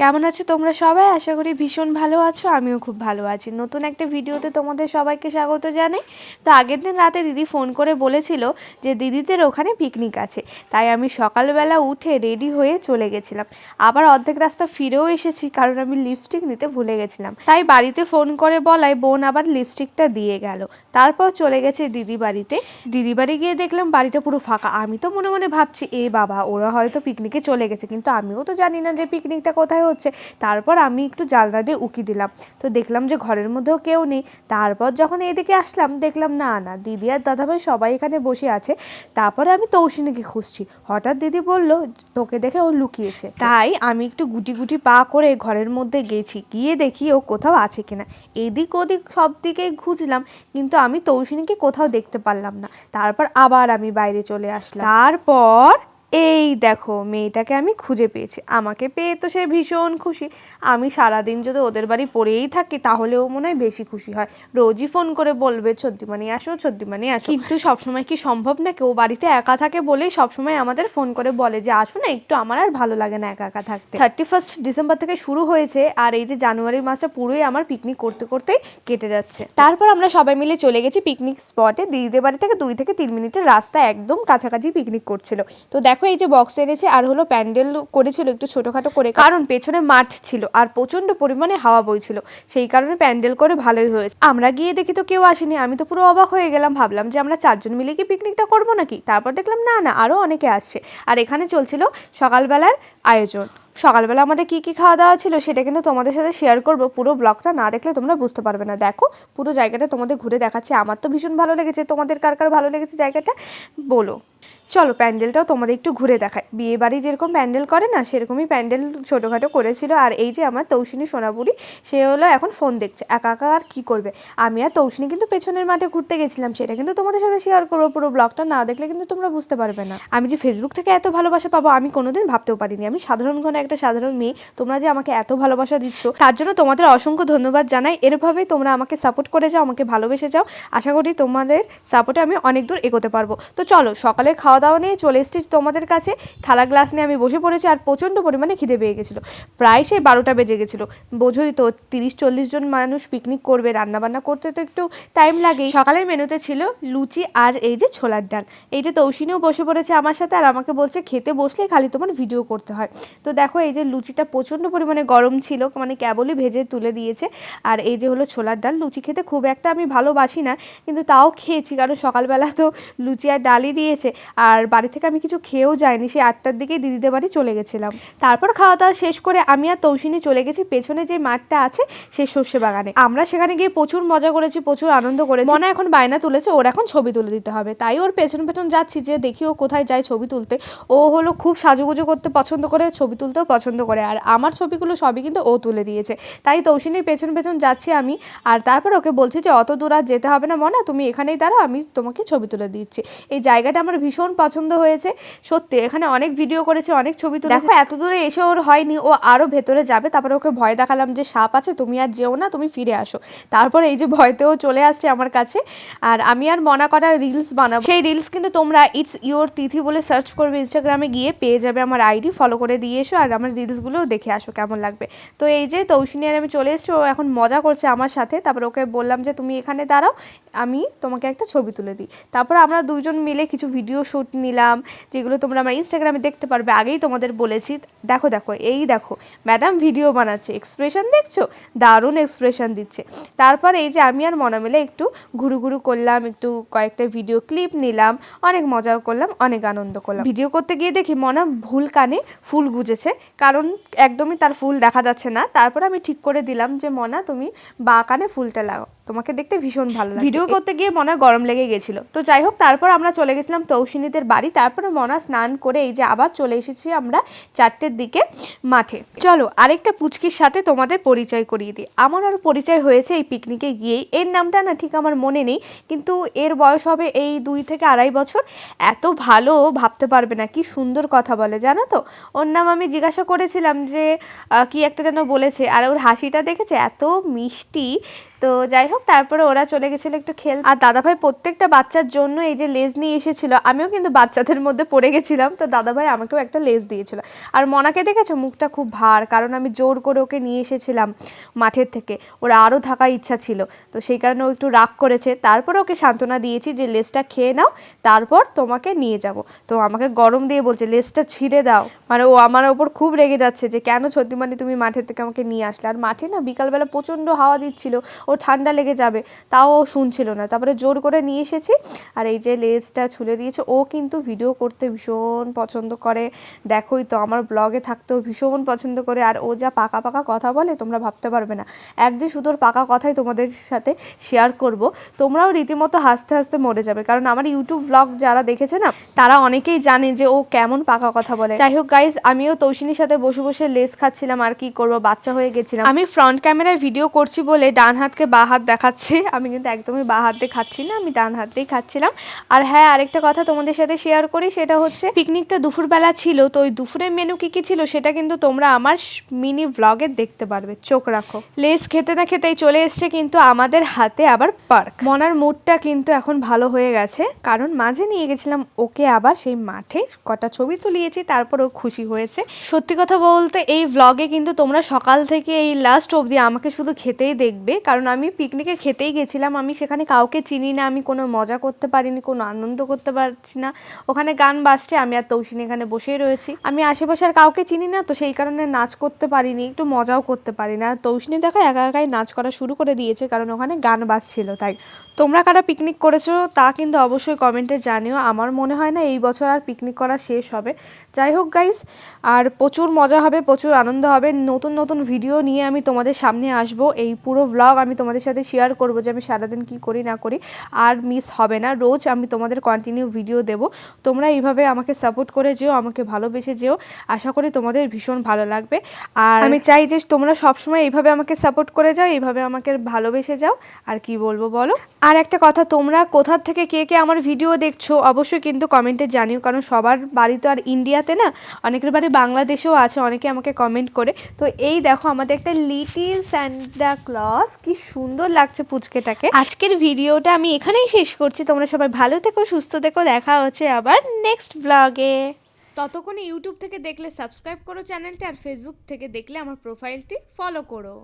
কেমন আছো তোমরা সবাই? আশা করি ভীষণ ভালো আছো, আমিও খুব ভালো আছি। নতুন একটা ভিডিওতে তোমাদের সবাইকে স্বাগত জানাই। তো আগের দিন রাতে দিদি ফোন করে বলেছিল যে দিদিদের ওখানে পিকনিক আছে। তাই আমি সকালবেলা উঠে রেডি হয়ে চলে গেছিলাম। আবার অর্ধেক রাস্তা ফিরেও এসেছি, কারণ আমি লিপস্টিক নিতে ভুলে গেছিলাম। তাই বাড়িতে ফোন করে বলায় বোন আবার লিপস্টিকটা দিয়ে গেল। তারপর চলে গেছে দিদি বাড়িতে। দিদি বাড়ি গিয়ে দেখলাম বাড়িটা পুরো ফাঁকা। আমি তো মনে মনে ভাবছি, এ বাবা, ওরা হয়তো পিকনিকে চলে গেছে। কিন্তু আমিও তো জানি না যে পিকনিকটা কোথায় হচ্ছে। তারপর আমি একটু জানলা দিয়ে উকি দিলাম। তো দেখলাম যে ঘরের মধ্যেও কেউ নেই। তারপর যখন এদিকে আসলাম, দেখলাম না না, দিদি আর দাদাভাই সবাই এখানে বসে আছে। তারপরে আমি তৌসিনীকে খুঁজছি। হঠাৎ দিদি বলল, তোকে দেখে ও লুকিয়েছে। তাই আমি একটু গুটি গুটি পা করে ঘরের মধ্যে গেছি। গিয়ে দেখি ও কোথাও আছে কিনা। এদিক ওদিক সব দিকে খুঁজলাম, কিন্তু আমি তৌসিনীকে কোথাও দেখতে পারলাম না। তারপর আবার আমি বাইরে চলে আসলাম। তারপর এই দেখো মেয়েটাকে আমি খুঁজে পেয়েছি। আমাকে পেয়ে তো সে ভীষণ খুশি। আমি সারাদিন যদি ওদের বাড়ি পড়েই থাকি তাহলেও মনে হয় বেশি খুশি হয়। রোজই ফোন করে বলবে ছদ্দিমানি আসো ছদ্দিমানি আসো। কিন্তু সবসময় কি সম্ভব না কেউ বাড়িতে একা থাকে বলেই সবসময় আমাদের ফোন করে বলে যে আসো না একটু আমার আর ভালো লাগে না একা একা থাকতে। থার্টি ফার্স্ট ডিসেম্বর থেকে শুরু হয়েছে আর এই যে জানুয়ারি মাসটা পুরোই আমার পিকনিক করতে করতেই কেটে যাচ্ছে। তারপর আমরা সবাই মিলে চলে গেছি পিকনিক স্পটে। দিদিদের বাড়ি থেকে দুই থেকে তিন মিনিটের রাস্তা একদম কাছাকাছি পিকনিক করছিল। তো দেখো এই যে বক্স এনেছে আর হলো প্যান্ডেল করেছিল একটু ছোটোখাটো করে, কারণ পেছনে মাঠ ছিল আর প্রচণ্ড পরিমাণে হাওয়া বইছিল। সেই কারণে প্যান্ডেল করে ভালোই হয়েছে। আমরা গিয়ে দেখি তো কেউ আসেনি, আমি তো পুরো অবাক হয়ে গেলাম, ভাবলাম যে আমরা চারজন মিলে কি পিকনিকটা করব নাকি? তারপর দেখলাম, না না আরও অনেকে আসছে। আর এখানে চলছিল সকালবেলার আয়োজন। সকালবেলা আমাদের কি কি খাওয়া দাওয়া ছিল সেটা কিন্তু তোমাদের সাথে শেয়ার করব, পুরো ব্লগটা না দেখলে তোমরা বুঝতে পারবে না। দেখো, পুরো জায়গাটা তোমাদের ঘুরে দেখাচ্ছে। আমার তো ভীষণ ভালো লেগেছে। তোমাদের কার কার ভালো লেগেছে জায়গাটা? বলো। চলো প্যান্ডেলটাও তোমাদের একটু ঘুরে দেখায় বিয়ে বাড়ি যেরকম প্যান্ডেল করে না, সেরকমই প্যান্ডেল ছোটোখাটো করেছিল। আর এই যে আমার তৌসিনী সোনাপুরি সে হলো এখন ফোন দেখছে, একা একা আর কী করবে? আমি আর তৌসিনী কিন্তু পেছনের মাঠে ঘুরতে গেছিলাম, সেটা কিন্তু তোমাদের সাথে শেয়ার করব পুরো ব্লগটা না দেখলে কিন্তু তোমরা বুঝতে পারবে না। আমি যে ফেসবুক থেকে এত ভালোবাসা পাবো, আমি কোনোদিন ভাবতেও পারিনি। আমি সাধারণ কোনো একটা সাধারণ মেয়ে, তোমরা যে আমাকে এত ভালোবাসা দিচ্ছ, তার জন্য তোমাদের অসংখ্য ধন্যবাদ জানাই। এরভাবেই তোমরা আমাকে সাপোর্ট করে যাও, আমাকে ভালোবেসে যাও। আশা করি তোমাদের সাপোর্টে আমি অনেক দূর এগোতে পারব। তো চলো, সকালে খাওয়া দাওয়া নিয়ে চলে এসেছি তোমাদের কাছে। থালা গ্লাস নিয়ে আমি বসে পড়েছি আর প্রচণ্ড পরিমাণে খিদে পেয়ে গেছিল। প্রায় সেই বারোটা বেজে গেছিল। বোঝোই তো তিরিশ চল্লিশ জন মানুষ পিকনিক করবে, রান্নাবান্না করতে তো একটু টাইম লাগেই। সকালের মেনুতে ছিল লুচি আর এই যে ছোলার ডাল। এই যে তৌসিনীও বসে পড়েছে আমার সাথে আর আমাকে বলছে, খেতে বসলে খালি তোমার ভিডিও করতে হয়। তো দেখো এই যে লুচিটা প্রচণ্ড পরিমাণে গরম ছিল মানে কেবলই ভেজে তুলে দিয়েছে। আর এই যে হলো ছোলার ডাল, লুচি খেতে খুব একটা আমি ভালোবাসি না, কিন্তু তাও খেয়েছি। কারণ সকালবেলা তো লুচি আর ডালই দিয়েছে। আর বাড়ি থেকে আমি কিছু খেয়েও যাইনি, সেই আটটার দিকেই দিদিদের বাড়ি চলে গেছিলাম। তারপর খাওয়া দাওয়া শেষ করে আমি আর তৌসিনী চলে গেছি, পেছনে যে মাঠটা আছে সেই শস্য বাগানে। আমরা সেখানে গিয়ে প্রচুর মজা করেছি, প্রচুর আনন্দ করেছি। মনে এখন বায়না তুলেছে, ওর এখন ছবি তুলে দিতে হবে। তাই ওর পেছন পেছন যাচ্ছি, যে দেখি ও কোথায় যায় ছবি তুলতে। ও হলো খুব সাজুগুজু করতে পছন্দ করে, ছবি তুলতেও পছন্দ করে। আর আমার ছবিগুলো সবই কিন্তু ও তুলে দিয়েছে। তাই তৌসিনীর পেছন পেছন যাচ্ছি আমি, আর তারপর ওকে বলছি যে অত দূর আর যেতে হবে না, মনে, তুমি এখানেই দাঁড়াও, আমি তোমাকে ছবি তুলে দিচ্ছি। এই জায়গাটা আমার ভীষণ পছন্দ হয়েছে। সত্যি, এখানে অনেক ভিডিও করেছে, অনেক ছবি তুলে দেখো, এত দূরে এসে ওর হয়নি, ও আরও ভেতরে যাবে, তারপরে ওকে ভয় দেখালাম যে সাপ আছে, তুমি আর যেও না, তুমি ফিরে আসো। তারপর এই যে ভয়তেও চলে আসছে আমার কাছে, আর আমি আর মনা করা রিলস বানাবো। সেই রিলস কিন্তু তোমরা ইটস ইওর তিথি বলে সার্চ করবে ইনস্টাগ্রামে গিয়ে, পেয়ে যাবে আমার আইডি ফলো করে দিয়ে এসো, আর আমার রিলসগুলোও দেখে আসো কেমন লাগবে। তো এই যে তৌসিনী আর আমি চলে এসেছি, ও এখন মজা করছে আমার সাথে, তারপর ওকে বললাম যে, তুমি এখানে দাঁড়াও, আমি তোমাকে একটা ছবি তুলে দিই। তারপর আমরা দুজন মিলে কিছু ভিডিও শ্যুট নিলাম, যেগুলো তোমরা আমার ইনস্টাগ্রামে দেখতে পারবে, আগেই তোমাদের বলেছি। দেখো দেখো, এই দেখো ম্যাডাম ভিডিও বানাচ্ছে এক্সপ্রেশন দেখছ? দারুণ এক্সপ্রেশন দিচ্ছে। তারপর এই যে আমি আর মনা মিলে একটু ঘুরু ঘুরু করলাম, একটু কয়েকটা ভিডিও ক্লিপ নিলাম, অনেক মজা করলাম, অনেক আনন্দ করলাম। ভিডিও করতে গিয়ে দেখি মনা ভুল কানে ফুল গুজেছে, কারণ একদমই তার ফুল দেখা যাচ্ছে না। তারপর আমি ঠিক করে দিলাম যে, মনা তুমি বা কানে ফুলটা লাগাও। তোমাকে দেখতে ভীষণ ভালো লাগে। ভিডিও করতে গিয়ে মনা গরম লেগে গেছিল। তো যাই হোক, তারপর আমরা চলে গেছিলাম তৌসিনীদের বাড়ি। তারপরে মনা স্নান করে এই যে আবার চলে এসেছি আমরা চারটের দিকে মাঠে। চলো আরেকটা পুচকির সাথে তোমাদের পরিচয় করিয়ে দিই। আমার আর পরিচয় হয়েছে এই পিকনিকে গিয়েই। এর নামটা না ঠিক আমার মনে নেই, কিন্তু এর বয়স হবে এই দুই থেকে আড়াই বছর। এত ভালো, ভাবতে পারবে না, কি সুন্দর কথা বলে, জানো তো? ওর নাম আমি জিজ্ঞাসা করেছিলাম যে কি একটা যেন বলেছে, আর ওর হাসিটা দেখেছে, এত মিষ্টি তো যাই হোক, তারপরে ওরা চলে গেছিল একটু খেল। আর দাদাভাই প্রত্যেকটা বাচ্চার জন্য এই যে লেজ নিয়ে এসেছিল, আমিও কিন্তু বাচ্চাদের মধ্যে পড়ে গেছিলাম, তো দাদাভাই আমাকেও একটা লেজ দিয়েছিল। আর মনাকে দেখেছ? মুখটা খুব ভার, কারণ আমি জোর করে ওকে নিয়ে এসেছিলাম মাঠের থেকে। ওর আরও থাকার ইচ্ছা ছিল, তো সেই কারণে ও একটু রাগ করেছে। তারপর ওকে সান্ত্বনা দিয়েছি যে, লেজটা খেয়ে নাও, তারপর তোমাকে নিয়ে যাব। তো আমাকে গরম দিয়ে বলছে, লেজটা ছিঁড়ে দাও। মানে ও আমার ওপর খুব রেগে যাচ্ছে যে কেন সত্যিমানি তুমি মাঠের থেকে আমাকে নিয়ে আসলে? আর মাঠে না বিকালবেলা প্রচণ্ড হাওয়া দিচ্ছিল, ও ঠান্ডা লেগে যাবে, তাও ও শুনছিল না। তারপরে জোর করে নিয়ে এসেছি আর এই যে লেজটা ছুলে দিয়েছে, ও কিন্তু ভিডিও করতে ভীষণ পছন্দ করে। দেখোই তো, আমার ব্লগে থাকতেও ভীষণ পছন্দ করে আর ও যা পাকা পাকা কথা বলে তোমরা ভাবতে পারবে না। একদিন শুধু ওর পাকা কথাই তোমাদের সাথে শেয়ার করব, তোমরাও রীতিমতো হাসতে হাসতে মরে যাবে। কারণ আমার ইউটিউব ব্লগ যারা দেখেছে না, তারা অনেকেই জানে যে ও কেমন পাকা কথা বলে। যাই হোক গাইজ আমিও তৌসিনীর সাথে বসে বসে লেস খাচ্ছিলাম, আর কি করব? বাচ্চা হয়ে গেছিলাম। আমি ফ্রন্ট ক্যামেরায় ভিডিও করছি বলে ডান হাতকে বা হাত দেখাচ্ছি। আমি কিন্তু একদমই বা হাত খাচ্ছি না, আমি ডান হাত দিয়েই খাচ্ছিলাম। আর হ্যাঁ আরেকটা কথা তোমাদের সাথে শেয়ার করি, সেটা হচ্ছে পিকনিকটা দুপুরবেলা ছিল, তো ওই দুপুরের মেনু কি কি ছিল সেটা কিন্তু তোমরা আমার মিনি ব্লগে দেখতে পারবে। চোখ রাখো। লেস খেতে না খেতেই চলে এসছে কিন্তু আমাদের হাতে আবার পার্ক। মনার মুডটা কিন্তু এখন ভালো হয়ে গেছে, কারণ মাঝে নিয়ে গেছিলাম, ওকে আবার সেই মাঠে কটা ছবি তুলিয়েছি, তারপর ও খুশি। হয়েছে। সত্যি কথা বলতে এই ব্লগে কিন্তু তোমরা সকাল থেকে এই লাস্ট অবধি আমাকে শুধু খেতেই দেখবে। কারণ আমি পিকনিকে খেতেই গেছিলাম। আমি সেখানে কাউকে চিনি না। আমি কোনো মজা করতে পারিনি, কোনো আনন্দ করতে পারছি না। ওখানে গান বাজছে। আমি আর তৌসিনী এখানে বসেই রয়েছি। আমি আশেপাশে আর কাউকে চিনি না, তো সেই কারণে নাচ করতে পারিনি, একটু মজাও করতে পারি না তৌসিনী দেখো একা একাই নাচ করা শুরু করে দিয়েছে, কারণ ওখানে গান বাজছিল, তাই। তোমরা কারা পিকনিক করেছ তা কিন্তু অবশ্যই কমেন্টে জানিও। আমার মনে হয় না এই বছর আর পিকনিক করা শেষ হবে। যাই হোক গাইস আর প্রচুর মজা হবে, প্রচুর আনন্দ হবে। নতুন নতুন ভিডিও নিয়ে আমি তোমাদের সামনে আসব। এই পুরো ব্লগ আমি তোমাদের সাথে শেয়ার করব যে আমি সারাদিন কি করি, না করি। আর মিস হবে না। রোজ আমি তোমাদের কন্টিনিউ ভিডিও দেব। তোমরা এইভাবে আমাকে সাপোর্ট করে যেও, আমাকে ভালোবেসে যেও। আশা করি তোমাদের ভীষণ ভালো লাগবে। আর আমি চাই যে তোমরা সবসময় এইভাবে আমাকে সাপোর্ট করে যাও, এইভাবে আমাকে ভালোবেসে যাও। আর কি বলব বলো? আর একটা কথা, তোমরা কোথা থেকে কে কে আমার ভিডিও দেখছ অবশ্যই কিন্তু কমেন্টে জানিও, কারণ সবার বাড়ি তো আর ইন্ডিয়াতে না, অনেকের বাড়ি বাংলাদেশেও আছে, অনেকে আমাকে কমেন্ট করে। তো এই দেখো, আমাদের একটা লিটিল স্যান্টা ক্লস কি সুন্দর লাগছে পুচকেটাকে। আজকের ভিডিওটা আমি এখানেই শেষ করছি, তোমরা সবাই ভালো থেকো, সুস্থ থেকো, দেখা হচ্ছে আবার নেক্সট ব্লগে ততক্ষণে ইউটিউব থেকে দেখলে সাবস্ক্রাইব করো চ্যানেলটা, আর ফেসবুক থেকে দেখলে আমার প্রোফাইলটি ফলো করো।